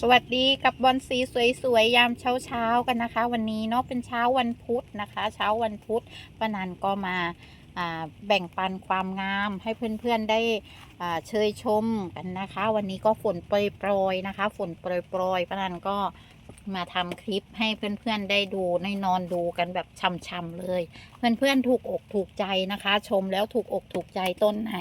สวัสดีกับบอลสีสวยๆยามเช้าๆกันนะคะ วันนี้เนาะเป็นเช้าวันพุธนะคะ เช้าวันพุธปานันก็มาแบ่งปันความงามให้เพื่อนๆได้เชยชมกันนะคะ วันนี้ก็ฝนโปรยๆนะคะ ฝนโปรยๆปานันก็มาทำคลิปให้เพื่อนๆได้ดูในนอนดูกันแบบช่ำๆเลย เพื่อนๆถูกอกถูกใจนะคะ ชมแล้วถูกอกถูกใจต้นไหน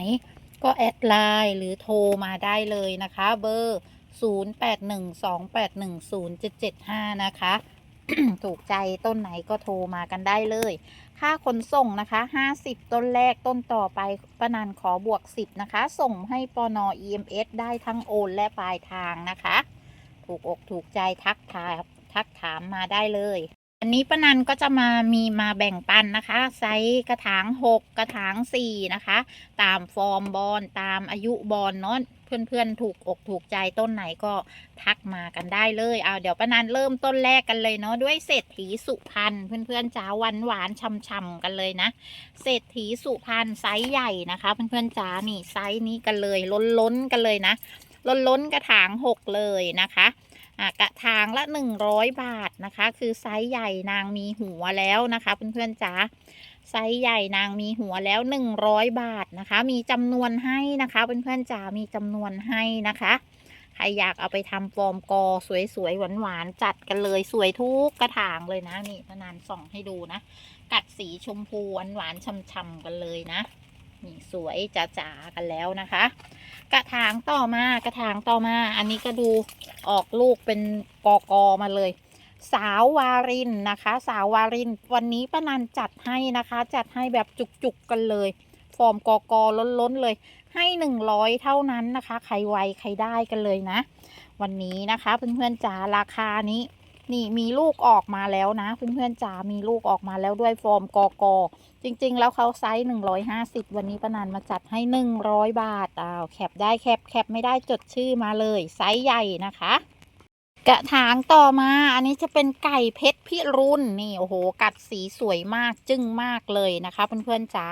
ก็แอดไลน์หรือโทรมาได้เลยนะคะ เบอร์ 0812810775 นะคะ ถูกใจต้นไหนก็โทรมากันได้เลย ค่าขนส่งนะคะ 50 ต้นแรกต้นต่อไปประนันขอบวก 10 นะคะ ส่งให้ปอนอ EMS ได้ทั้งโอนและปลายทางนะคะ ถูกอกถูกใจทักทายทักถามมาได้เลย อันนี้ป้านันก็จะมามีมาแบ่งปันนะคะ ไซส์กระถาง 6 กระถาง 4 นะคะ ตามฟอร์มบอลตามอายุบอลเนาะ เพื่อนๆ ถูกอกถูกใจต้นไหนก็ทักมากันได้เลยเอาเดี๋ยวป้านันเริ่มต้นแรกกันเลยเนาะด้วยเศรษฐีสุพรรณเพื่อนๆจ้าหวานหวานช่ำๆกันเลยนะ เศรษฐีสุพรรณไซส์ใหญ่นะคะ เพื่อนๆจ้านี่ไซส์นี้กันเลยล้นๆกันเลยนะล้นๆกระถาง6เลยนะคะอะกระถางละ100บาทนะคะ คือไซส์ใหญ่นางมีหัวแล้วนะคะ เพื่อนๆจ้า ไซส์ใหญ่นางมีหัวแล้ว 100 บาทนะคะ มีจำนวนให้นะคะเพื่อนๆจ๋ามีจำนวนให้นะคะ ใครอยากเอาไปทำฟอร์มกอสวยๆหวานๆจัดกันเลยสวยทุกกระถางเลยนะนี่พนานส่องให้ดูนะ กัดสีชมพูหวานๆช่ำๆกันเลยนะนี่สวยจ๋าๆกันแล้วนะคะ กระถางต่อมากระถางต่อมา อันนี้ก็ดูออกลูกเป็นกอกอมาเลย สาววารินนะคะ สาววาริน วันนี้ป้านันจัดให้นะคะ จัดให้แบบจุกๆกันเลย ฟอร์มกอกอล้นๆเลย ให้หนึ่งร้อยเท่านั้นนะคะ ใครไวใครได้กันเลยนะ วันนี้นะคะเพื่อนๆจ๋าราคานี้ นี่มีลูกออกมาแล้วนะ เพื่อนๆจ๋ามีลูกออกมาแล้วด้วยฟอร์มกอกอจริง ๆ แล้วเขาไซส์หนึ่งร้อยห้าสิบวันนี้ป้านันมาจัดให้หนึ่งร้อยบาทอ้าวแคปได้แคปแคปไม่ได้จดชื่อมาเลยไซส์ใหญ่นะคะ กระถางต่อมา อันนี้จะเป็นไก่เพชรพิรุณนี่โอ้โห กัดสีสวยมากจึ้งมากเลยนะคะเพื่อนๆจ๋า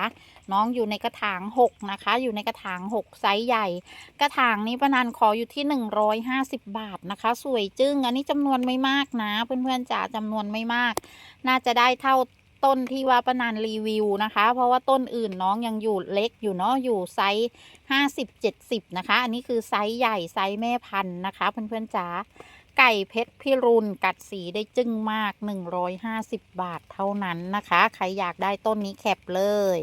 น้องอยู่ในกระถางหกนะคะ อยู่ในกระถางหกไซส์ใหญ่ กระถางนี้ประนันขออยู่ที่หนึ่งร้อยห้าสิบบาทนะคะ สวยจึ้ง อันนี้จำนวนไม่มากนะเพื่อนๆจ๋าจำนวนไม่มาก น่าจะได้เท่าต้นที่ว่าประนันรีวิวนะคะ เพราะว่าต้นอื่นน้องยังอยู่เล็กอยู่เนาะอยู่ไซส์ห้าสิบเจ็ดสิบนะคะ อันนี้คือไซส์ใหญ่ไซส์แม่พันธุ์นะคะ เพื่อนๆจ๋า ไก่เพชรพิรุณกัดสีได้จึ้งมาก 150 บาทเท่านั้นนะคะ ใครอยากได้ต้นนี้แคปเลย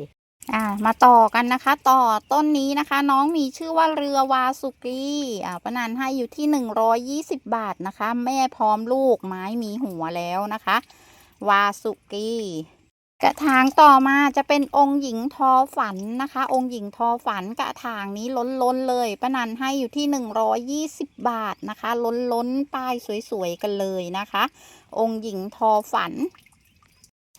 อ่า มาต่อกันนะคะ ต่อต้นนี้นะคะ น้องมีชื่อว่าเรือวาสุกีอ่าปนันให้อยู่ที่ 120 บาทนะคะ แม่พร้อมลูกไม้มีหัวแล้วนะคะ วาสุกี กระถางต่อมาจะเป็นองค์หญิงทอฝันนะคะ องค์หญิงทอฝันกระถางนี้ล้นๆเลยป้านันให้อยู่ที่ 120 บาทนะคะ ล้นล้นป้ายสวยๆกันเลยนะคะ องค์หญิงทอฝัน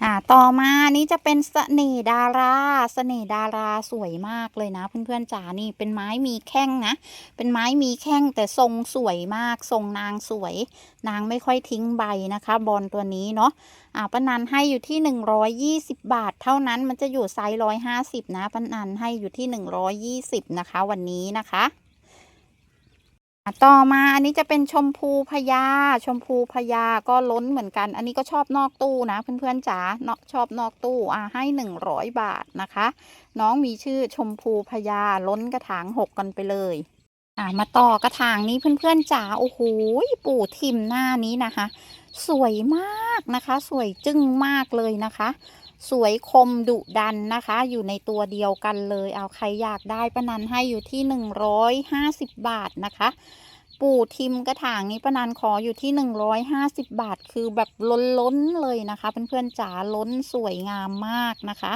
อ่าต่อมานี้จะเป็นเสน่ดาราเสน่ดาราสวยมากเลยนะ เพื่อนๆจ๋านี่เป็นไม้มีแข้งนะ เป็นไม้มีแข้งแต่ทรงสวยมาก ทรงนางสวย นางไม่ค่อยทิ้งใบนะคะ บอลตัวนี้เนาะอ่าป้านันให้อยู่ที่ 120 บาท เท่านั้นมันจะอยู่ไซส์150 นะป้านันให้อยู่ที่ 120 นะคะ วันนี้นะคะ ต่อมาอันนี้จะเป็นชมพูพญาชมพูพญาก็ล้นเหมือนกัน อันนี้ก็ชอบนอกตู้นะ เพื่อนๆจ๋าเนาะชอบนอกตู้อ่าให้100บาทนะคะ น้องมีชื่อชมพูพญาล้นกระถางหกกันไปเลยอ่ามาต่อกระถางนี้เพื่อนๆจ๋าโอ้โหปู่ทิมหน้านี้นะคะ สวยมากนะคะ สวยจึ้งมากเลยนะคะ สวยคมดุดันนะคะ อยู่ในตัวเดียวกันเลย เอาใครอยากได้ป้านันให้อยู่ที่หนึ่งร้อยห้าสิบบาทนะคะ ปู่ทิมกระถางนี้ป้านันขออยู่ที่หนึ่งร้อยห้าสิบบาท คือแบบล้นล้นเลยนะคะ เพื่อนๆจ๋าล้นสวยงามมากนะคะ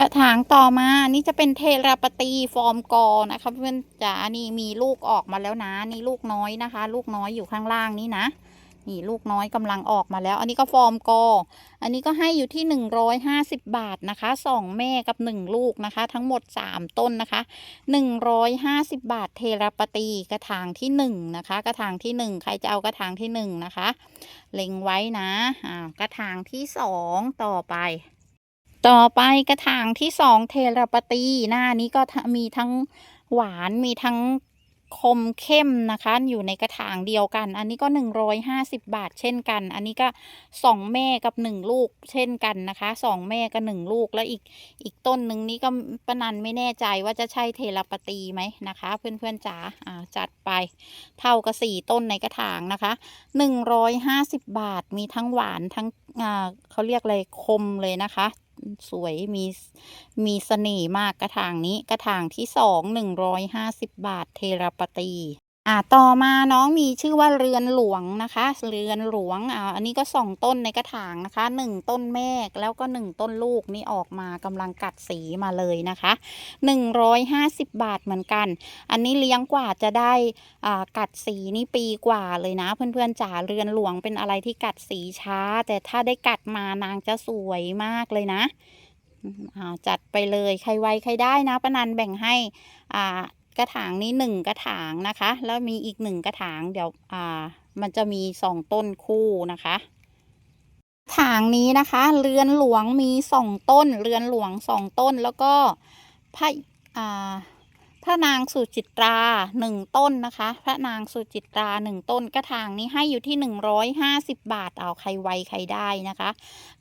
กระถางต่อมานี่จะเป็นเทราปตีฟอร์มกอนะคะเพื่อนจ๋านี่มีลูกออกมาแล้วนะ นี่ลูกน้อยนะคะ ลูกน้อยอยู่ข้างล่างนี้นะ นี่ลูกน้อยกำลังออกมาแล้ว อันนี้ก็ฟอร์มกอ อันนี้ก็ให้อยู่ที่ 150 บาทนะคะสองแม่กับ 1 ลูกนะคะ ทั้งหมด 3 ต้นนะคะ 150 บาทเทราปตีกระถางที่ 1 นะคะ กระถางที่ 1 ใครจะเอากระถางที่ 1 นะคะ เล็งไว้นะอ่ากระถางที่ 2 ต่อไปต่อไปกระถางที่2เทราปตีหน้านี้ก็มีทั้งหวานมีทั้ง คมเข้มนะคะ อยู่ในกระถางเดียวกัน อันนี้ก็หนึ่งร้อยห้าสิบบาทเช่นกัน อันนี้ก็สองแม่กับหนึ่งลูกเช่นกันนะคะสองแม่กับหนึ่งลูกแล้วอีกอีกต้นหนึ่งนี้ก็ปะนันไม่แน่ใจว่าจะใช่เทลปาตีไหมนะคะ เพื่อนๆจ๋าอ่าจัดไปเท่ากับสี่ต้นในกระถางนะคะหนึ่งร้อยห้าสิบบาทมีทั้งหวานทั้งอ่าเขาเรียกอะไรคมเลยนะคะ สวยมีมีเสน่ห์มากกระถางนี้กระถางที่สองหนึ่งร้อยห้าสิบบาทเทราปตี อ่าต่อมาน้องมีชื่อว่าเรือนหลวงนะคะ เรือนหลวงอ่าอันนี้ก็สองต้นในกระถางนะคะหนึ่งต้นแม่แล้วก็หนึ่งต้นลูกนี่ออกมากำลังกัดสีมาเลยนะคะหนึ่งร้อยห้าสิบบาทเหมือนกัน อันนี้เลี้ยงกว่าจะได้อ่ากัดสีนี่ปีกว่าเลยนะ เพื่อนๆจ๋าเรือนหลวงเป็นอะไรที่กัดสีช้า แต่ถ้าได้กัดมานางจะสวยมากเลยนะจัดไปเลยใครไวใครได้นะป้านันแบ่งให้อ่า กระถางนี้หนึ่งกระถางนะคะ แล้วมีอีกหนึ่งกระถางเดี๋ยวอ่ามันจะมีสองต้นคู่นะคะถางนี้นะคะเรือนหลวงมีสองต้น เรือนหลวงสองต้นแล้วก็พระอ่า ระนางสุจิตราหนึ่งต้นนะคะ พระนางสุจิตราหนึ่งต้นกระถางนี้ให้อยู่ที่หนึ่งร้อยห้าสิบบาทเอาใครไวใครได้นะคะ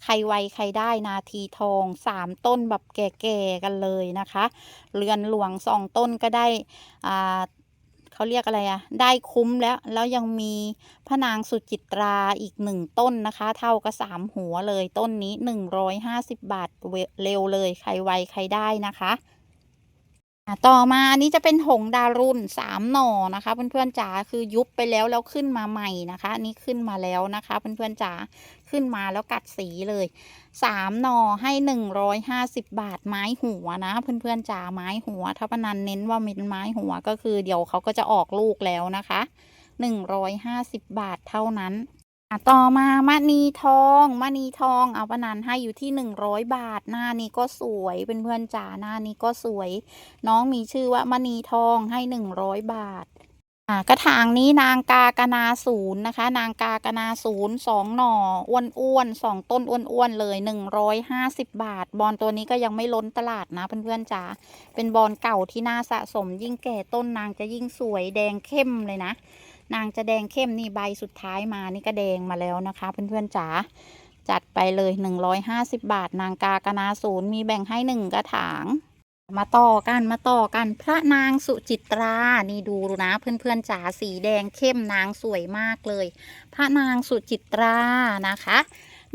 ใครไวใครได้นาทีทองสามต้นแบบแก่ๆกันเลยนะคะ เรือนหลวงสองต้นก็ได้อ่าเขาเรียกอะไรอะได้คุ้มแล้วแล้วยังมีพระนางสุจิตราอีกหนึ่งต้นนะคะ เท่ากับสามหัวเลยต้นนี้หนึ่งร้อยห้าสิบบาทเร็วเลยใครไวใครได้นะคะ ต่อมาอันนี้จะเป็นหงดารุนสามหน่อนะคะเพื่อนๆจ๋าคือยุบไปแล้วแล้วขึ้นมาใหม่นะคะอันนี้ขึ้นมาแล้วนะคะเพื่อนๆจ๋าขึ้นมาแล้วกัดสีเลยสามหน่อให้หนึ่งร้อยห้าสิบบาทไม้หัวนะเพื่อนๆจ๋าไม้หัวถ้าพนันเน้นว่าเป็นไม้หัวก็คือเดี๋ยวเขาก็จะออกลูกแล้วนะคะหนึ่งร้อยห้าสิบบาทเท่านั้น ต่อมามณีทองมณีทองเอาปนันให้อยู่ที่หนึ่งร้อยบาท หน้านี้ก็สวยเป็นเพื่อนจ๋าหน้านี้ก็สวย น้องมีชื่อว่ามณีทองให้หนึ่งร้อยบาทอ่ากระถางนี้นางกากนาศูนย์นะคะ นางกากนาศูนย์สองหน่ออ้วนอ้วนสองต้นอ้วนอ้วนเลยหนึ่งร้อยห้าสิบบาท บอลตัวนี้ก็ยังไม่ล้นตลาดนะเพื่อนๆจ๋าเป็นบอลเก่าที่น่าสะสมยิ่งแก่ต้นนางจะยิ่งสวยแดงเข้มเลยนะ นางจะแดงเข้มนี่ใบสุดท้ายมานี่ก็แดงมาแล้วนะคะ เพื่อนๆจ๋าจัดไปเลยหนึ่งร้อยห้าสิบบาท นางกากนาศูนย์มีแบ่งให้หนึ่งกระถาง มาต่อกันมาต่อกันพระนางสุจิตรา นี่ดูนะเพื่อนๆจ๋าสีแดงเข้มนางสวยมากเลย พระนางสุจิตรานะคะ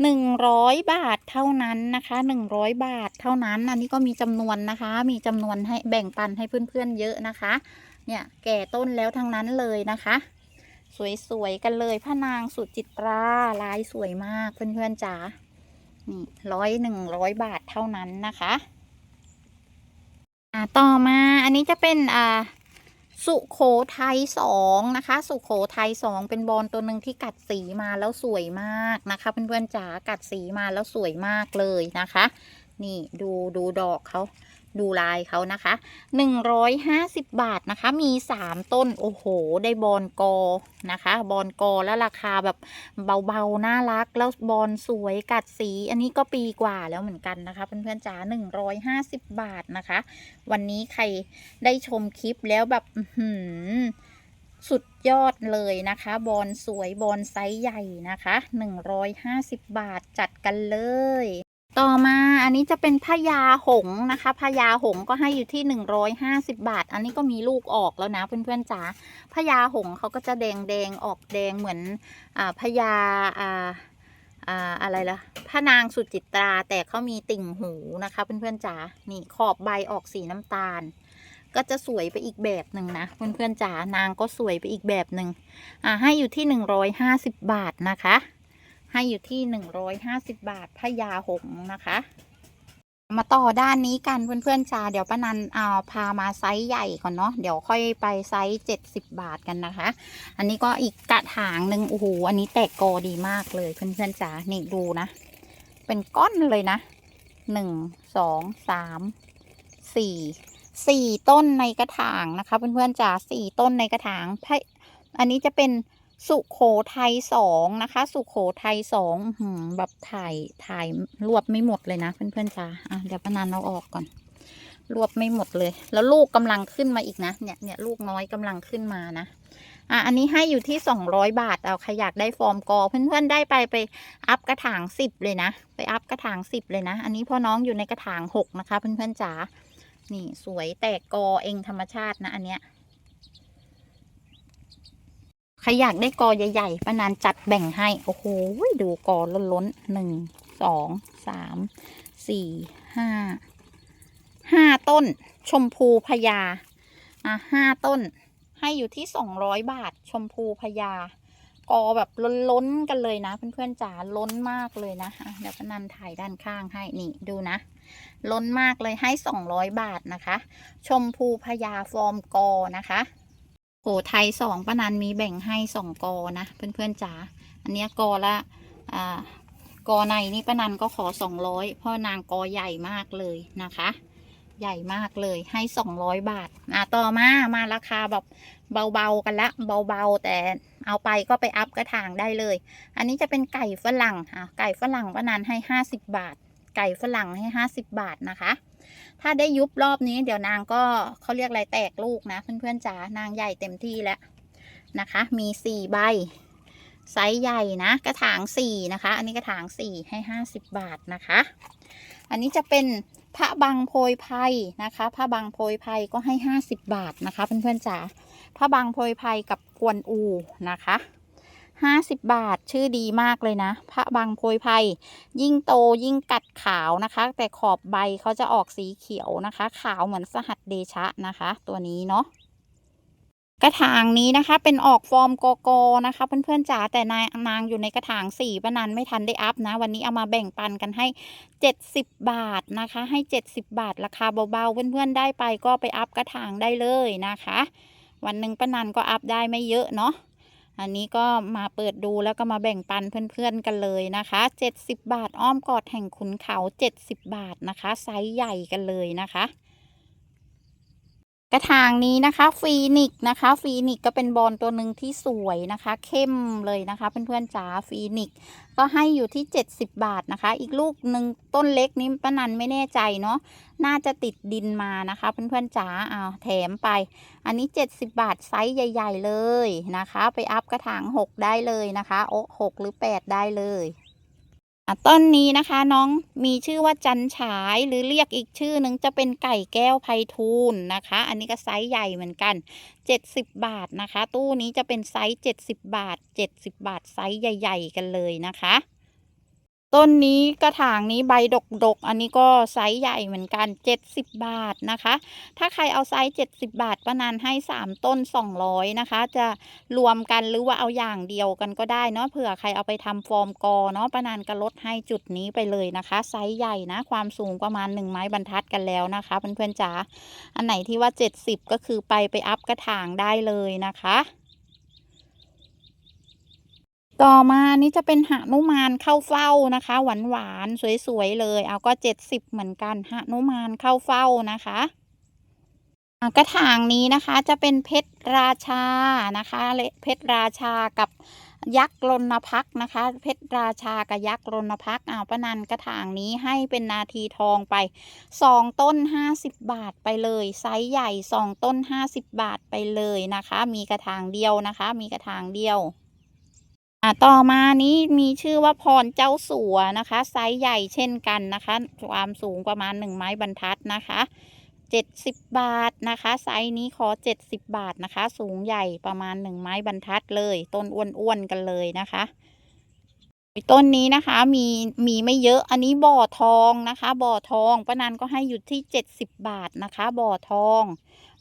หนึ่งร้อยบาทเท่านั้นนะคะหนึ่งร้อยบาทเท่านั้น อันนี้ก็มีจำนวนนะคะ มีจำนวนให้แบ่งปันให้เพื่อนๆเยอะนะคะ เนี่ยแก่ต้นแล้วทั้งนั้นเลยนะคะ สวย ๆ กันเลยพระนางสุจิตราลายสวยมากเพื่อนๆจ๋านี่ร้อยหนึ่งร้อยบาทเท่านั้นนะคะอ่าต่อมาอันนี้จะเป็นอ่าสุโขทัยสองนะคะ สุโขทัยสองเป็นบอลตัวหนึ่งที่กัดสีมาแล้วสวยมากนะคะ เพื่อนๆจ๋ากัดสีมาแล้วสวยมากเลยนะคะ นี่ดูดูดอกเขา ดูลายเขานะคะหนึ่งร้อยห้าสิบบาทนะคะ มีสามต้น โอ้โห ได้บอลกอนะคะ บอลกอแล้วราคาแบบเบาๆ น่ารัก แล้วบอลสวยกัดสี อันนี้ก็ปีกว่าแล้วเหมือนกันนะคะเพื่อนๆจ๋าหนึ่งร้อยห้าสิบบาทนะคะ วันนี้ใครได้ชมคลิปแล้วแบบหือสุดยอดเลยนะคะ บอลสวยบอลไซส์ใหญ่นะคะหนึ่งร้อยห้าสิบบาทจัดกันเลย ต่อมาอันนี้จะเป็นพญาหงนะคะพญาหงก็ให้อยู่ที่หนึ่งร้อยห้าสิบบาท อันนี้ก็มีลูกออกแล้วนะเพื่อนๆจ๋าพญาหงเขาก็จะแดงแดงๆออกแดงเหมือนอ่าพญาอ่าอ่าอะไรล่ะพระนางสุจิตราแต่เขามีติ่งหูนะคะเพื่อนๆจ๋านี่ขอบใบออกสีน้ำตาล ก็จะสวยไปอีกแบบหนึ่งนะเพื่อนๆจ๋านางก็สวยไปอีกแบบหนึ่งอ่าให้อยู่ที่หนึ่งร้อยห้าสิบบาทนะคะ ให้อยู่ที่หนึ่งร้อยห้าสิบาทพญาหงนะคะ มาต่อด้านนี้กันเพื่อนๆจ้าเดี๋ยวป้านันเอาพามาไซส์ใหญ่ก่อนเนาะเดี๋ยวค่อยไปไซส์เจ็ดสิบาทกันนะคะ อันนี้ก็อีกกระถางหนึ่งโอ้โหอันนี้แตกกอดีมากเลยเพื่อนๆจ้านี่ดูนะ เป็นก้อนเลยนะหนึ่งสองสามสี่สี่ต้นในกระถางนะคะ เพื่อนๆจ๋าสี่ต้นในกระถางพะอันนี้จะเป็น สุโขทัยสองนะคะ สุโขทัยสองแบบถ่ายถ่ายรวบไม่หมดเลยนะ เพื่อนๆจ้าอะเดี๋ยวปานันเอาออกก่อน รวบไม่หมดเลย แล้วลูกกำลังขึ้นมาอีกนะ เนี่ยเนี่ยลูกน้อยกำลังขึ้นมานะอะอันนี้ให้อยู่ที่สองร้อยบาทเอาใครอยากได้ฟอร์มกอ เพื่อนๆได้ไปไปอัพกระถางสิบเลยนะ ไปอัพกระถางสิบเลยนะ อันนี้พ่อน้องอยู่ในกระถางหกนะคะ เพื่อนๆจ๋านี่สวยแตกกอเองธรรมชาตินะอันเนี้ย ใครอยากได้กอใหญ่ๆป้านานจัดแบ่งให้ โอ้โห ดูกอล้นๆหนึ่ง สอง สาม สี่ ห้า ห้าต้น ชมพูพญา อะห้าต้น ให้อยู่ที่สองร้อยบาท ชมพูพญา กอแบบล้นๆกันเลยนะ เพื่อนๆจ๋า ล้นมากเลยนะะเดี๋ยวป้านันถ่ายด้านข้างให้ นี่ดูนะ ล้นมากเลยให้สองร้อยบาทนะคะ ชมพูพญาฟอร์มกอนะคะ โหไทยสองป้านันมีแบ่งให้สองกอนะ เพื่อนๆจ๋าอันเนี้ยกอละอ่ากอในนี่ป้านันก็ขอสองร้อยเพราะนางกอใหญ่มากเลยนะคะ ใหญ่มากเลยให้สองร้อยบาทอะต่อมามาราคาแบบเบาๆกันละเบาๆแต่เอาไปก็ไปอัพกระถางได้เลย อันนี้จะเป็นไก่ฝรั่งอะไก่ฝรั่งป้านันให้ห้าสิบบาท ไก่ฝรั่งให้ห้าสิบบาทนะคะ ถ้าได้ยุบรอบนี้ เดี๋ยวนางก็เขาเรียกอะไรแตกลูกนะ เพื่อนๆจ๋านางใหญ่เต็มที่แล้วนะคะ มีสี่ใบไซส์ใหญ่นะ กระถางสี่นะคะ อันนี้กระถางสี่ให้ห้าสิบบาทนะคะ อันนี้จะเป็นพระบังโพยไพรนะคะพระบังโพยไพรก็ให้ห้าสิบบาทนะคะ เพื่อนๆจ๋าพระบังโพยไพรกับกวนอูนะคะ ห้าสิบบาทชื่อดีมากเลยนะ พระบังโพยไพรยิ่งโตยิ่งกัดขาวนะคะ แต่ขอบใบเขาจะออกสีเขียวนะคะ ขาวเหมือนสหัสเดชะนะคะ ตัวนี้เนาะกระถางนี้นะคะเป็นออกฟอร์มโกโก้นะคะเพื่อนๆจ๋าแต่นายนางอยู่ในกระถางสี่ป้านันไม่ทันได้อัพนะ วันนี้เอามาแบ่งปันกันให้เจ็ดสิบบาทนะคะ ให้เจ็ดสิบบาทราคาเบาๆ เพื่อนๆได้ไปก็ไปอัพกระถางได้เลยนะคะ วันหนึ่งป้านันก็อัพได้ไม่เยอะเนาะ อันนี้ก็มาเปิดดูแล้วก็มาแบ่งปันเพื่อนๆกันเลยนะคะเจ็ดสิบบาทอ้อมกอดแห่งขุนเขาเจ็ดสิบบาทนะคะ ไซส์ใหญ่กันเลยนะคะ กระถางนี้นะคะฟีนิกซ์นะคะฟีนิกซ์ก็เป็นบอลตัวหนึ่งที่สวยนะคะ เข้มเลยนะคะเพื่อนๆจ๋าฟีนิกซ์ก็ให้อยู่ที่ 70 บาทนะคะ อีกลูกหนึ่งต้นเล็กนี้ป้านันไม่แน่ใจเนาะน่าจะติดดินมานะคะเพื่อนๆจ๋าเอาแถมไป อันนี้ 70 บาทไซส์ใหญ่ ๆ เลยนะคะ ไปอัพกระถาง 6 ได้เลยนะคะโอ้หกหรือ 8 ได้เลย ต้นนี้นะคะน้องมีชื่อว่าจันฉายหรือเรียกอีกชื่อหนึ่งจะเป็นไก่แก้วไพฑูรย์นะคะ อันนี้ก็ไซส์ใหญ่เหมือนกัน 70 บาทนะคะ ตู้นี้จะเป็นไซส์70 บาท 70 บาทไซส์ใหญ่ ๆ กันเลยนะคะ ต้นนี้กระถางนี้ใบดกๆอันนี้ก็ไซส์ใหญ่เหมือนกัน70บาทนะคะ ถ้าใครเอาไซส์70บาทประนานให้3ต้น200นะคะ จะรวมกันหรือว่าเอาอย่างเดียวกันก็ได้เนาะเผื่อใครเอาไปทำฟอร์มกอเนาะประนานก็ลดให้จุดนี้ไปเลยนะคะ ไซส์ใหญ่นะ ความสูงประมาณ1ไม้บรรทัดกันแล้วนะคะเพื่อนๆจ๋าอันไหนที่ว่า70ก็คือไปไปอัพกระถางได้เลยนะคะ ต่อมานี่จะเป็นหนุมานเข้าเฝ้านะคะ หวานหวานสวยๆเลย เอาก็เจ็ดสิบเหมือนกันหนุมานเข้าเฝ้านะคะกระถางนี้นะคะจะเป็นเพชรราชานะคะแลเพชรราชากับยักษ์รณพักนะคะ เพชรราชากับยักษ์รณพักษ์อ้าวป้านันกระถางนี้ให้เป็นนาทีทองไปสองต้นห้าสิบบาทไปเลย ไซส์ใหญ่สองต้นห้าสิบบาทไปเลยนะคะ มีกระถางเดียวนะคะ มีกระถางเดียว อะต่อมานี้มีชื่อว่าพรเจ้าสัวนะคะ ไซส์ใหญ่เช่นกันนะคะ ความสูงประมาณหนึ่งไม้บรรทัดนะคะเจ็ดสิบบาทนะคะ ไซส์นี้ขอเจ็ดสิบบาทนะคะ สูงใหญ่ประมาณหนึ่งไม้บรรทัดเลย ต้นอ้วนๆกันเลยนะคะต้นนี้นะคะมีมีไม่เยอะอันนี้บ่อทองนะคะ บ่อทองป้านันก็ให้อยู่ที่เจ็ดสิบบาทนะคะ บ่อทอง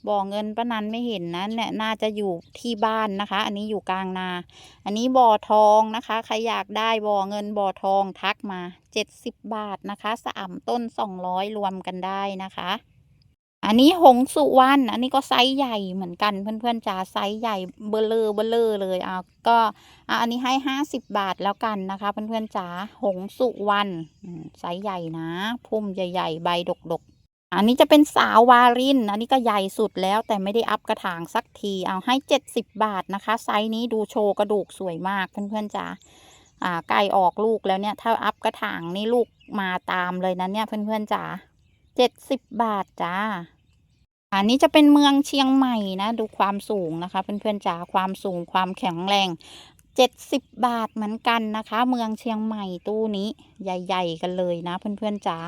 บ่อเงินป้านันไม่เห็นนะเนี่ยน่าจะอยู่ที่บ้านนะคะ อันนี้อยู่กลางนา อันนี้บ่อทองนะคะใครอยากได้บ่อเงินบ่อทองทักมาเจ็ดสิบบาทนะคะสามต้นสองร้อยรวมกันได้นะคะ อันนี้หงสุวรรณอันนี้ก็ไซส์ใหญ่เหมือนกันเพื่อนๆจ๋าไซส์ใหญ่เบลเลอร์เบลเลอร์เลยอะก็อันนี้ให้ห้าสิบบาทแล้วกันนะคะ เพื่อนๆจ๋าหงสุวรรณไซส์ใหญ่นะพุ่มใหญ่ๆใบดกๆ อันนี้จะเป็นสาววาริน อันนี้ก็ใหญ่สุดแล้วแต่ไม่ได้อัพกระถางสักที เอาให้เจ็ดสิบบาทนะคะ ไซส์นี้ดูโชว์กระดูกสวยมากเพื่อนๆจ๋าอ่าใกล้ออกลูกแล้วเนี่ย ถ้าอัพกระถางนี่ลูกมาตามเลยนะเนี่ยเพื่อนๆจ๋าเจ็ดสิบบาทจ้า อันนี้จะเป็นเมืองเชียงใหม่นะ ดูความสูงนะคะเพื่อนๆจ๋าความสูงความแข็งแรงเจ็ดสิบบาทเหมือนกันนะคะ เมืองเชียงใหม่ตู้นี้ใหญ่ ๆ กันเลยนะเพื่อนๆจ๋า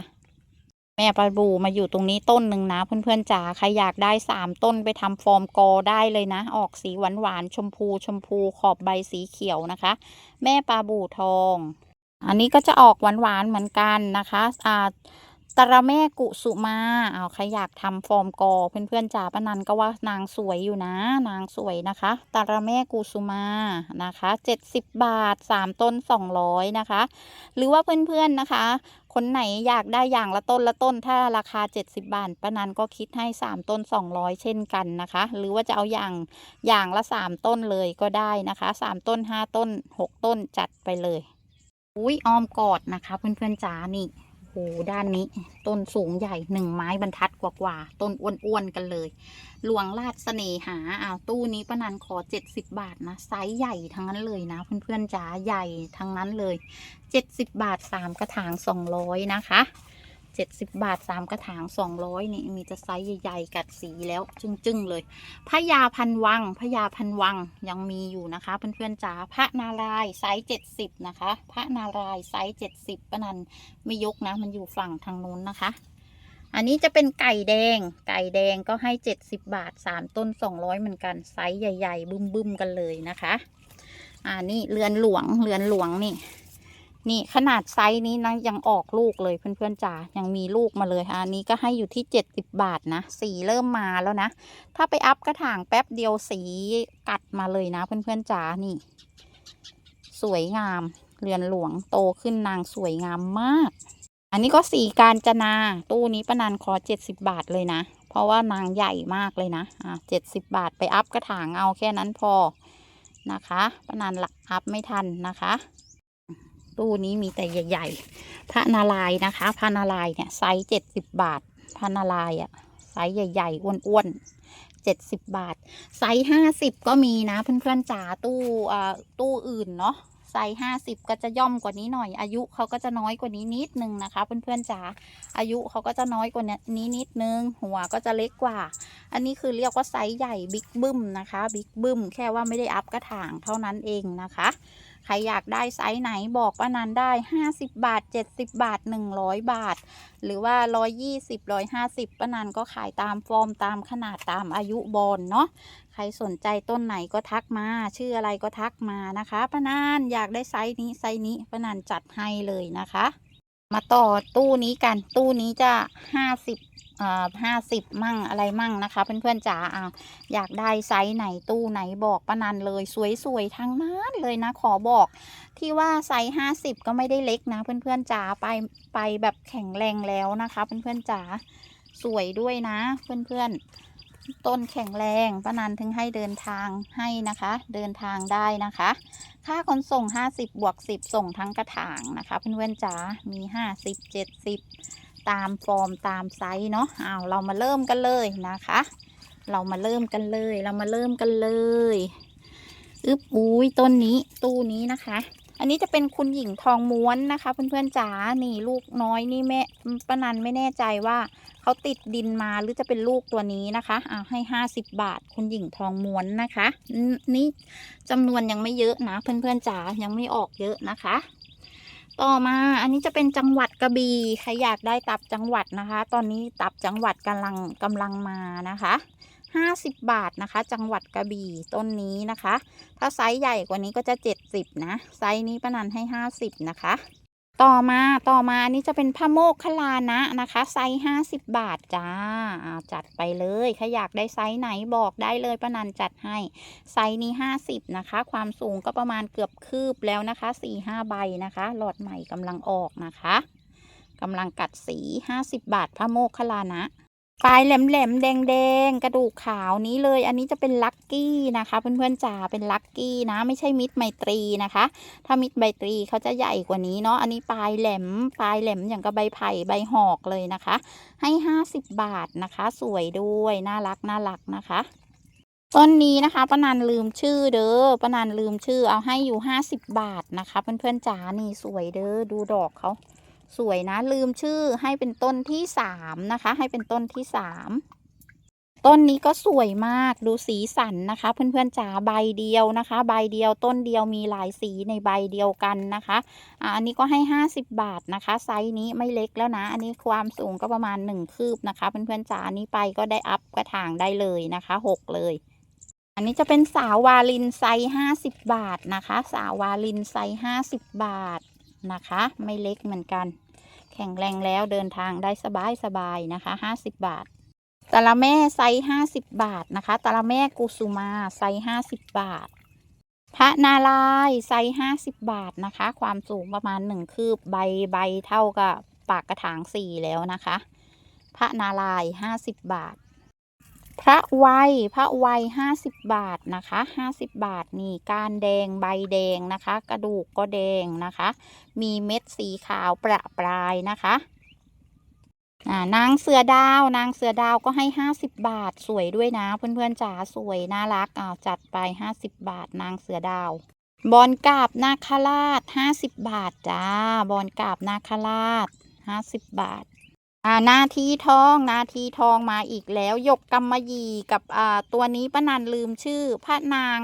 แม่ปลาบูมาอยู่ตรงนี้ต้นหนึ่งนะ เพื่อนๆจ๋าใครอยากได้สามต้นไปทำฟอร์มกอได้เลยนะ ออกสีหวานๆชมพูชมพูขอบใบสีเขียวนะคะ แม่ปลาบูทอง อันนี้ก็จะออกหวานๆเหมือนกันนะคะอ่า ตระแม่กุสุมาเอาใครอยากทำฟอร์มกอ เพื่อนๆจ๋าปานันก็ว่านางสวยอยู่นะ นางสวยนะคะ ตระแม่กุสุมานะคะเจ็ดสิบบาทสามต้นสองร้อยนะคะ หรือว่าเพื่อนๆนะคะ คนไหนอยากได้อย่างละต้นละต้น ถ้าราคา 70 บาทป้านันก็คิดให้3ต้น 200 เช่นกันนะคะ หรือว่าจะเอาอย่างอย่างละ 3 ต้นเลยก็ได้นะคะ 3 ต้น 5 ต้น 6 ต้นจัดไปเลยอุ้ยออมกอดนะคะ เพื่อนๆจ๋านี่ หด้านนี้ต้นสูงใหญ่หนึ่งไม้บรรทัดกว่าๆต้นอ้วนๆกันเลย หลวงราชเสน่หาอ้าวตู้นี้ป้านันขอเจ็ดสิบบาทนะไซส์ใหญ่ทั้งนั้นเลยนะ เพื่อนๆจ๋าใหญ่ทั้งนั้นเลยเจ็ดสิบบาทสามกระถางสองร้อยนะคะ 70บาท3กระถาง200นี่มีจะไซส์ใหญ่ๆ กัดสีแล้ว จึ้งๆเลยพระยาพันวังพระยาพันวังยังมีอยู่นะคะเพื่อนๆจ๋าพระนารายไซส์70นะคะพระนารายไซส์70ปนันไม่ยกนะ มันอยู่ฝั่งทางนู้นนะคะอันนี้จะเป็นไก่แดง ไก่แดงก็ให้ 70 บาท 3 ต้น 200 เหมือนกัน ไซส์ใหญ่ ๆ บึ้มๆ กันเลยนะคะ อ่า นี่เรือนหลวง เรือนหลวงนี่ นี่ขนาดไซส์นี้นะยังออกลูกเลยเพื่อนๆจ๋ายังมีลูกมาเลยอันนี้ก็ให้อยู่ที่ 70 บาทนะ สีเริ่มมาแล้วนะ ถ้าไปอัพกระถางแป๊บเดียวสีกัดมาเลยนะ เพื่อนๆจ๋านี่ สวยงามเรือนหลวงโตขึ้นนางสวยงามมาก อันนี้ก็สีการจนาตู้นี้ประนันคอ70 บาทเลยนะ เพราะว่านางใหญ่มากเลยนะอะ70บาทไปอัพกระถางเอาแค่นั้นพอนะคะประนันหลักอัพไม่ทันนะคะ ตู้นี้มีแต่ใหญ่ๆ พระนารายนะคะพระนารายเนี่ยไซส์70บบาทพระนารายอะไซส์ใหญ่ๆอ้วนๆ70บบาท ไซส์50ก็มีนะเพื่อนๆจ๋าตู้อ่าตู้อื่นเนาะไซส์50ก็จะย่อมกว่านี้หน่อย อายุเขาก็จะน้อยกว่านี้นิดนึงนะคะ เพื่อนๆจ๋าอายุเขาก็จะน้อยกว่านี้นิดนึง หัวก็จะเล็กกว่า อันนี้คือเรียกว่าไซส์ใหญ่บิ๊กบึ้มนะคะบิ๊กบึ้มแค่ว่าไม่ได้อัพกระถางเท่านั้นเองนะคะ ใครอยากได้ไซส์ไหนบอกป้านันได้ 50 บาท 70 บาท 100 บาท หรือว่า 120 150ป้านันก็ขายตามฟอร์มตามขนาดตามอายุบอลเนาะใครสนใจต้นไหนก็ทักมา ชื่ออะไรก็ทักมานะคะป้านานอยากได้ไซส์นี้ไซส์นี้ป้านานจัดให้เลยนะคะ มาต่อตู้นี้กันตู้นี้จะห้าสิบ ห้าสิบมั่งอะไรมั่งนะคะ เพื่อนๆจ๋าอ้าอยากได้ไซส์ไหนตู้ไหนบอกป้านันเลยสวยๆทั้งนั้นเลยนะขอบอกที่ว่าไซส์ห้าสิบก็ไม่ได้เล็กนะ เพื่อนๆจ๋าไปไปแบบแข็งแรงแล้วนะคะ เพื่อนๆจ๋าสวยด้วยนะ เพื่อนๆต้นแข็งแรงป้านันถึงให้เดินทางให้นะคะ เดินทางได้นะคะ ค่าขนส่ง 50บวก10 ส่งทั้งกระถางนะคะ เพื่อนๆจ๋ามี 50 70 ตามฟอร์มตามไซส์เนาะเอาเรามาเริ่มกันเลยนะคะ เรามาเริ่มกันเลย เรามาเริ่มกันเลยอึบอุ้ยต้นนี้ตู้นี้นะคะ อันนี้จะเป็นคุณหญิงทองม้วนนะคะ เพื่อนๆจ๋านี่ลูกน้อยนี่แม่ป้านันไม่แน่ใจว่าเขาติดดินมาหรือจะเป็นลูกตัวนี้นะคะเอาให้ห้าสิบบาท คุณหญิงทองม้วนนะคะนนี่จำนวนยังไม่เยอะนะ เพื่อนๆจ๋ายังไม่ออกเยอะนะคะ ต่อมาอันนี้จะเป็นจังหวัดกระบี่ใครอยากได้ตับจังหวัดนะคะ ตอนนี้ตับจังหวัดกำลังกำลังมานะคะห้าสิบบาทนะคะ จังหวัดกระบี่ต้นนี้นะคะ ถ้าไซส์ใหญ่กว่านี้ก็จะเจ็ดสิบนะ ไซส์นี้ประนันให้ห้าสิบนะคะ ต่อมาต่อมาอันนี้จะเป็นผ้าโมกขลานะนะคะ ไซส์ห้าสิบบาทจ้าจัดไปเลยใครอยากได้ไซส์ไหนบอกได้เลยป้านันจัดให้ ไซส์นี้ห้าสิบนะคะ ความสูงก็ประมาณเกือบคืบแล้วนะคะสี่ห้าใบนะคะ หลอดใหม่กำลังออกนะคะกำลังกัดสีห้าสิบบาทผ้าโมกขลานะ ปลายแหลมๆแดงๆกระดูกขาวนี้เลย อันนี้จะเป็นลักกี้นะคะเพื่อนๆจ๋าเป็นลักกี้นะ ไม่ใช่มิตรไมตรีนะคะ ถ้ามิตรใบตรีเขาจะใหญ่กว่านี้เนาะอันนี้ปลายแหลมปลายแหลมอย่างกับใบไผ่ใบหอกเลยนะคะ ให้ห้าสิบบาทนะคะ สวยด้วยน่ารักน่ารักนะคะต้นนี้นะคะป้านันลืมชื่อเด้อป้านันลืมชื่อเอาให้อยู่ห้าสิบบาทนะคะ เพื่อนๆจ๋านี่สวยเด้อดูดอกเขา สวยนะลืมชื่อให้เป็นต้นที่สามนะคะ ให้เป็นต้นที่สามต้นนี้ก็สวยมากดูสีสันนะคะ เพื่อนๆจ๋าใบเดียวนะคะ ใบเดียวต้นเดียวมีหลายสีในใบเดียวกันนะคะอ่าอันนี้ก็ให้ 50 บาทนะคะ ไซส์นี้ไม่เล็กแล้วนะ อันนี้ความสูงก็ประมาณ 1 คืบนะคะ เพื่อนๆจ๋าอันนี้ไปก็ได้อัพกระถางได้เลยนะคะ 6 เลย อันนี้จะเป็นสาววาลินไซส์50 บาทนะคะ สาววาลินไซส์50 บาท นะคะ ไม่เล็กเหมือนกัน แข็งแรงแล้วเดินทางได้สบายสบายๆนะคะ 50 บาทตะละแม่ไซส์50บาทนะคะตะละแม่กุสุมาไซส์50บาท พระนารายไซส์50บาทนะคะ ความสูงประมาณ1คืบใบใบเท่ากับปากกระถางสี่แล้วนะคะ พระนารายณ์50บาท พระวัยพระวัย50บบาทนะคะ50บบาทนี่กานแดงใบแดงนะคะ กระดูกก็แดงนะคะ มีเม็ดสีขาวประปรายนะคะนางเสือดาว นางเสือดาวก็ให้50บบาทสวยด้วยนะ เพื่อนๆจ๋าสวยน่ารักอ่าจัดไป50บบาท นางเสือดาว บอลกาบนาคราช50บบาทจ้าบอลกาบนาคราช50บาท อ่านาที่ทองหน้าที่ทองมาอีกแล้วหยกกำมะหยี่กับอ่าตัวนี้ป้านันลืมชื่อพระนาง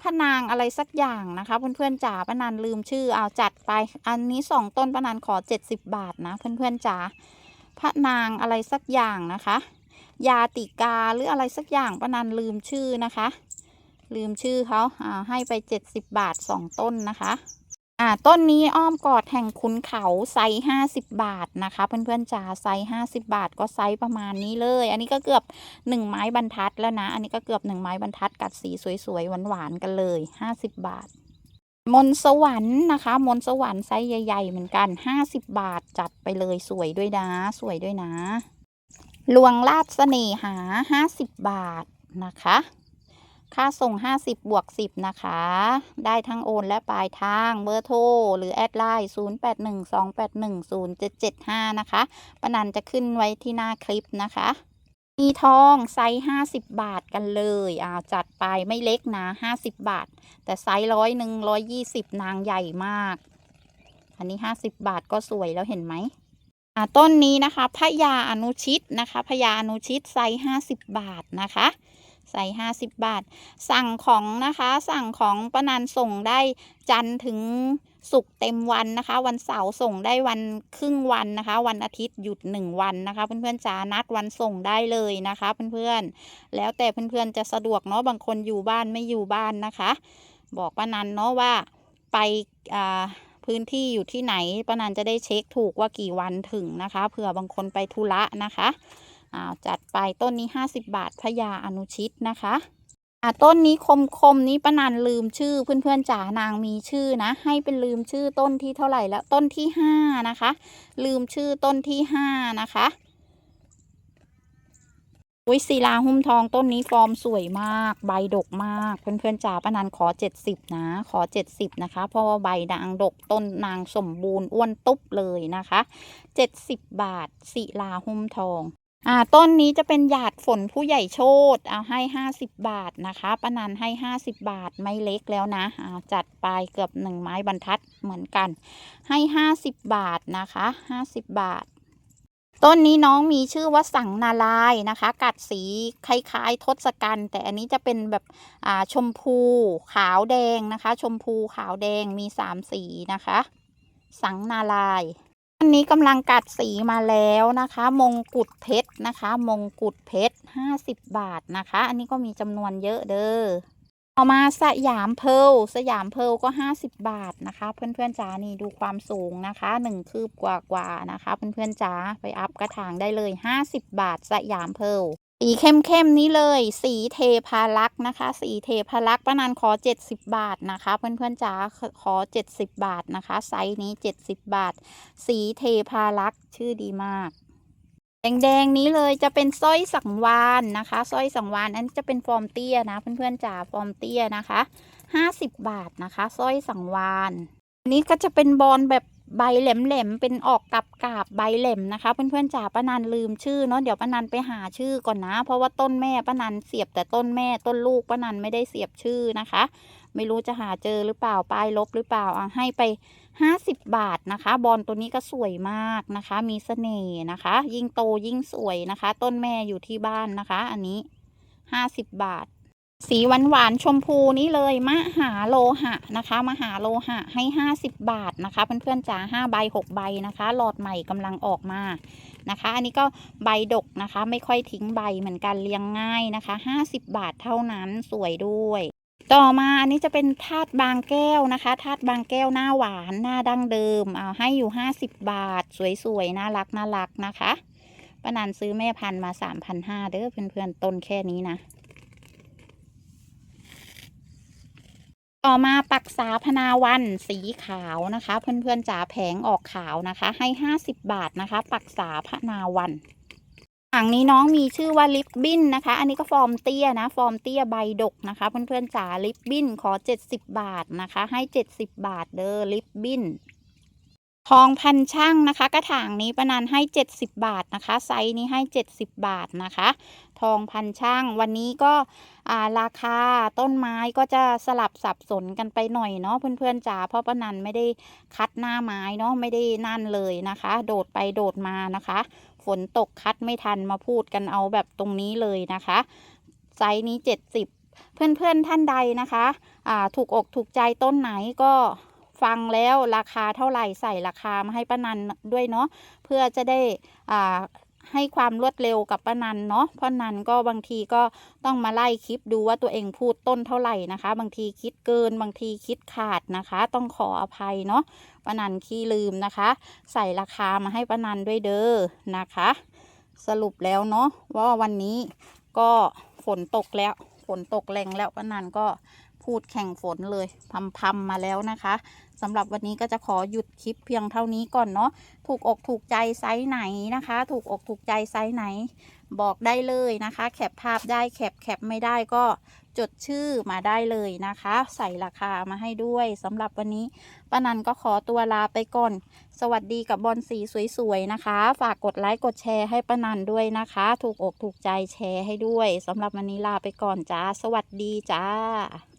พระนางอะไรสักอย่างนะคะ เพื่อนๆจ๋าป้านันลืมชื่อเอาจัดไป อันนี้สองต้นป้านันขอ70บบาทนะเพื่อนๆจ๋าพระนางอะไรสักอย่างนะคะ ยาติกาหรืออะไรสักอย่างป้านันลืมชื่อนะคะ ลืมชื่อเขาอ่าให้ไป70บาทสองต้นนะคะ อ่าต้นนี้อ้อมกอดแห่งคุณเขาไซส์ห้าสิบบาทนะคะ เพื่อนๆจ๋าไซส์ห้าสิบาทก็ไซส์ประมาณนี้เลย อันนี้ก็เกือบหนึ่งไม้บรรทัดแล้วนะ อันนี้ก็เกือบหนึ่งไม้บรรทัดกัดสีสวยๆหวานๆกันเลยห้าสิบบาท มนสวรรค์นะคะ มนสวรรค์ไซส์ใหญ่ๆเหมือนกันห้าสิบบาทจัดไปเลยสวยด้วยนะ สวยด้วยนะลวงลาดเสน่หาห้าสิบบาทนะคะ ค่าส่ง 50 บวก 10 นะคะ ได้ทั้งโอนและปลายทางเบอร์โทร หรือแอดไลน์ 0812810775 นะคะปนันจะขึ้นไว้ที่หน้าคลิปนะคะ มีทองไซส์ 50 บาทกันเลยอ่าจัดไปไม่เล็กนะ 50 บาท แต่ไซส์ร้อยหนึ่งร้อยยี่สิบนางใหญ่มาก อันนี้ 50 บาทก็สวยแล้วเห็นไหมอ่าต้นนี้นะคะพญาอนุชิตนะคะพญาอนุชิตไซส์ 50 บาทนะคะ ส่ห้าสิบบาท สั่งของนะคะสั่งของประนันส่งได้จันถึงศุกเต็มวันนะคะ วันเสาร์ส่งได้วันครึ่งวันนะคะ วันอาทิตย์หยุดหนึ่งวันนะคะ เพื่อนๆจ๋านัดวันส่งได้เลยนะคะ เพื่อนๆแล้วแต่เพื่อนๆจะสะดวกเนาะบางคนอยู่บ้านไม่อยู่บ้านนะคะ บอกป้านันเนาะว่าไปอ่าพื้นที่อยู่ที่ไหนป้านันจะได้เช็คถูกว่ากี่วันถึงนะคะเผื่อบางคนไปธุระนะคะ อ่าจัดไปต้นนี้ 50 บาทพญาอนุชิตนะคะอ่าต้นนี้คมคมนี้ป้านันลืมชื่อเพื่อนๆจ๋านางมีชื่อนะ ให้เป็นลืมชื่อต้นที่เท่าไหร่แล้วต้นที่ห้านะคะ ลืมชื่อต้นที่ห้านะคะอุ้ยศิลาหุ้มทองต้นนี้ฟอร์มสวยมาก ใบดกมาก เพื่อนๆจ๋าป้านันขอ70นะ ขอ70นะคะ เพราะว่าใบนางดกต้นนางสมบูรณ์อ้วนตุ๊บเลยนะคะ70บาทศิลาหุ้มทอง อ่าต้นนี้จะเป็นหยาดฝนผู้ใหญ่โชตเอาให้ห้าสิบบาทนะคะป้านันให้ห้าสิบบาทไม่เล็กแล้วนะอ่าจัดไปเกือบหนึ่งไม้บรรทัดเหมือนกัน ให้ห้าสิบบาทนะคะห้าสิบบาท ต้นนี้น้องมีชื่อว่าสังนาลายนะคะ กัดสีคล้ายๆทศกัณฐ์แต่อันนี้จะเป็นแบบอ่าชมพูขาวแดงนะคะ ชมพูขาวแดงมีสามสีนะคะ สังนาลาย อันนี้กำลังกัดสีมาแล้วนะคะ มงกุฎเพชรนะคะ มงกุฎเพชรห้าสิบบาทนะคะ อันนี้ก็มีจำนวนเยอะเด้อเอามาสยามเพลสยามเพลก็ห้าสิบบาทนะคะ เพื่อนๆจ๋านี่ดูความสูงนะคะหนึ่งคืบกว่าๆนะคะ เพื่อนๆจ๋าไปอัพกระถางได้เลยห้าสิบบาทสยามเพล สีเข้มๆนี้เลย สีเทพารักษ์นะคะ สีเทพารักษ์ป้านันขอ 70 บาทนะคะ เพื่อนๆจ๋าขอ 70 บาทนะคะ ไซส์นี้ 70 บาท สีเทพารักษ์ชื่อดีมาก แดงๆนี้เลยจะเป็นสร้อยสังวานนะคะสร้อยสังวานอันนี้จะเป็นฟอร์มเตี้ยนะ เพื่อนๆจ๋าฟอร์มเตี้ยนะคะ 50 บาทนะคะสร้อยสังวานอันนี้ก็จะเป็นบอลแบบ ใบแหลมๆเป็นออกกับกาบใบแหลมนะคะ เพื่อนๆจ๋าป้านันลืมชื่อเนาะเดี๋ยวป้านันไปหาชื่อก่อนนะ เพราะว่าต้นแม่ป้านันเสียบแต่ต้นแม่ต้นลูกป้านันไม่ได้เสียบชื่อนะคะ ไม่รู้จะหาเจอหรือเปล่าป้ายลบหรือเปล่าอะให้ไป 50 บาทนะคะ บอลตัวนี้ก็สวยมากนะคะ มีเสน่ห์นะคะ ยิ่งโตยิ่งสวยนะคะ ต้นแม่อยู่ที่บ้านนะคะ อันนี้ 50 บาท สีหวานหวานชมพูนี้เลยมหาโลหะนะคะมหาโลหะให้ 50 บาทนะคะเพื่อนๆจ๋า5ใบ6ใบนะคะ หลอดใหม่กำลังออกมานะคะ อันนี้ก็ใบดกนะคะ ไม่ค่อยทิ้งใบเหมือนกันเลี้ยงง่ายนะคะ 50 บาทเท่านั้นสวยด้วยต่อมาอันนี้จะเป็นทาดบางแก้วนะคะทาดบางแก้วหน้าหวานหน้าดั้งเดิมเอาให้อยู่ 50 บาท สวยๆน่ารักน่ารักนะคะป้านันซื้อแม่พันธุ์มา 3,500เด้อเพื่อนๆต้นแค่นี้นะ ต่อมาปักษาพนาวันสีขาวนะคะ เพื่อนๆจ๋าแผงออกขาวนะคะ ให้ 50 บาทนะคะ ปักษาพนาวันอ่างนี้น้องมีชื่อว่าลิปบินนะคะ อันนี้ก็ฟอร์มเตี้ยนะ ฟอร์มเตี้ยใบดกนะคะ เพื่อนๆจ๋าลิปบินขอ 70 บาทนะคะ ให้ 70 บาทเด้อลิปบิน ทองพันช่างนะคะ กระถางนี้ประนันให้ 70 บาทนะคะ ไซส์นี้ให้ 70 บาทนะคะ ทองพันช่างวันนี้ก็าราคาต้นไม้ก็จะสลับสับสนกันไปหน่อยเนาะเพื่อนๆจ๋าเพราะป้านันไม่ได้คัดหน้าไม้เนาะไม่ได้นั่นเลยนะคะ โดดไปโดดมานะคะ ฝนตกคัดไม่ทันมาพูดกันเอาแบบตรงนี้เลยนะคะ ไซส์นี้ 70เพื่อนๆท่านใดนะคะ ถูกอกถูกใจต้นไหนก็ ฟังแล้วราคาเท่าไหร่ใส่ราคามาให้ป้านันด้วยเนาะเพื่อจะได้อ่าให้ความรวดเร็วกับป้านันเนาะเพราะนันก็บางทีก็ต้องมาไล่คลิปดูว่าตัวเองพูดต้นเท่าไหร่นะคะ บางทีคิดเกินบางทีคิดขาดนะคะ ต้องขออภัยเนาะป้านันขี้ลืมนะคะ ใส่ราคามาให้ป้านันด้วยเด้อนะคะ สรุปแล้วเนาะว่าวันนี้ก็ฝนตกแล้วฝนตกแรงแล้วป้านันก็ พูดแข่งฝนเลยพำๆมาแล้วนะคะสำหรับวันนี้ก็จะขอหยุดคลิปเพียงเท่านี้ก่อนเนาะถูกอกถูกใจไซส์ไหนนะคะ ถูกอกถูกใจไซส์ไหน บอกได้เลยนะคะ แคปภาพได้แคปแคปไม่ได้ก็จดชื่อมาได้เลยนะคะ ใส่ราคามาให้ด้วยสำหรับวันนี้ป้านันก็ขอตัวลาไปก่อน สวัสดีกับบอลสีสวยๆนะคะ ฝากกดไลค์กดแชร์ให้ป้านันด้วยนะคะ ถูกอกถูกใจแชร์ให้ด้วยสำหรับวันนี้ลาไปก่อนจ้า สวัสดีจ้า